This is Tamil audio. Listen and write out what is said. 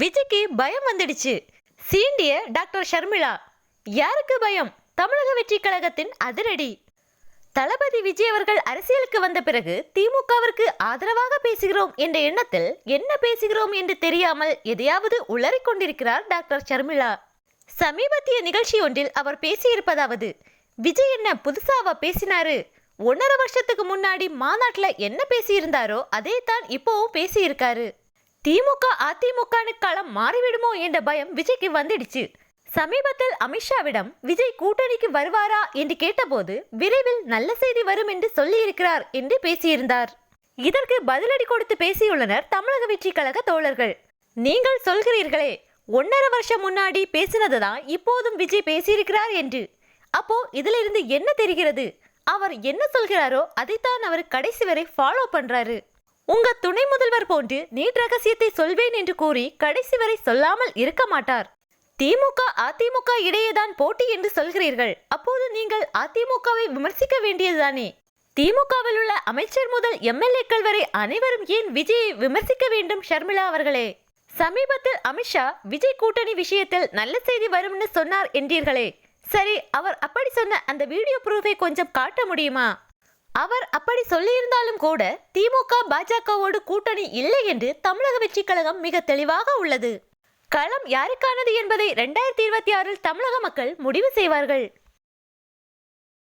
விஜய்க்கு பயம் வந்துடுச்சு. சீண்டிய டாக்டர் ஷர்மிளா யாருக்கு பயம்? தமிழக வெற்றி கழகத்தின் அதிரடி. தளபதி விஜய் அவர்கள் அரசியலுக்கு வந்த பிறகு திமுகவிற்கு ஆதரவாக பேசுகிறோம் என்ற எண்ணத்தில் என்ன பேசுகிறோம் என்று தெரியாமல் எதையாவது உளறிக் கொண்டிருக்கிறார் டாக்டர் ஷர்மிளா. சமீபத்திய நிகழ்ச்சி ஒன்றில் அவர் பேசியிருப்பதாவது விஜய் என்ன புதுசாவா பேசினாரு? ஒன்னரை வருஷத்துக்கு முன்னாடி மாநாட்டில் என்ன பேசியிருந்தாரோ அதே தான் இப்போவும் பேசியிருக்காரு. திமுக அதிமுக களம் மாறிவிடுமோ என்ற பயம் விஜய்க்கு வந்துடுச்சு. சமீபத்தில் அமித்ஷாவிடம் விஜய் கூட்டணிக்கு வருவாரா என்று கேட்டபோது விரைவில் நல்ல செய்தி வரும் என்று சொல்லியிருக்கிறார் என்று பேசியிருந்தார். இதற்கு பதிலடி கொடுத்து பேசியுள்ளனர் தமிழக வெற்றி கழக தோழர்கள். நீங்கள் சொல்கிறீர்களே ஒன்னரை வருஷம் முன்னாடி பேசினதுதான் இப்போதும் விஜய் பேசியிருக்கிறார் என்று. அப்போ இதிலிருந்து என்ன தெரிகிறது? அவர் என்ன சொல்கிறாரோ அதைத்தான் அவர் கடைசி வரை ஃபாலோ பண்றாரு. உங்க துணை முதல்வர் போன்று நீட் ரகசியத்தை சொல்வேன் என்று கூறி கடைசி வரை சொல்லாமல் இருக்க மாட்டார். திமுக அதிமுக இடையேதான் போட்டி என்று சொல்கிறீர்கள். அப்போது நீங்கள் அதிமுகவை விமர்சிக்க வேண்டியதுதானே? திமுகவில் உள்ள அமைச்சர் முதல் எம்எல்ஏக்கள் வரை அனைவரும் ஏன் விஜயை விமர்சிக்க வேண்டும் ஷர்மிளா அவர்களே? சமீபத்தில் அமித்ஷா விஜய் கூட்டணி விஷயத்தில் நல்ல செய்தி வரும்னு சொன்னார் என்றீர்களே. சரி அவர் அப்படி சொன்ன அந்த வீடியோ ப்ரூஃபை கொஞ்சம் காட்ட முடியுமா? அவர் அப்படி சொல்லியிருந்தாலும் கூட திமுக பாஜகவோடு கூட்டணி இல்லை என்று தமிழக வெற்றி கழகம் மிக தெளிவாக உள்ளது. களம் யாருக்கானது என்பதை ரெண்டாயிரத்தி இருபத்தி ஆறில் தமிழக மக்கள் முடிவு செய்வார்கள்.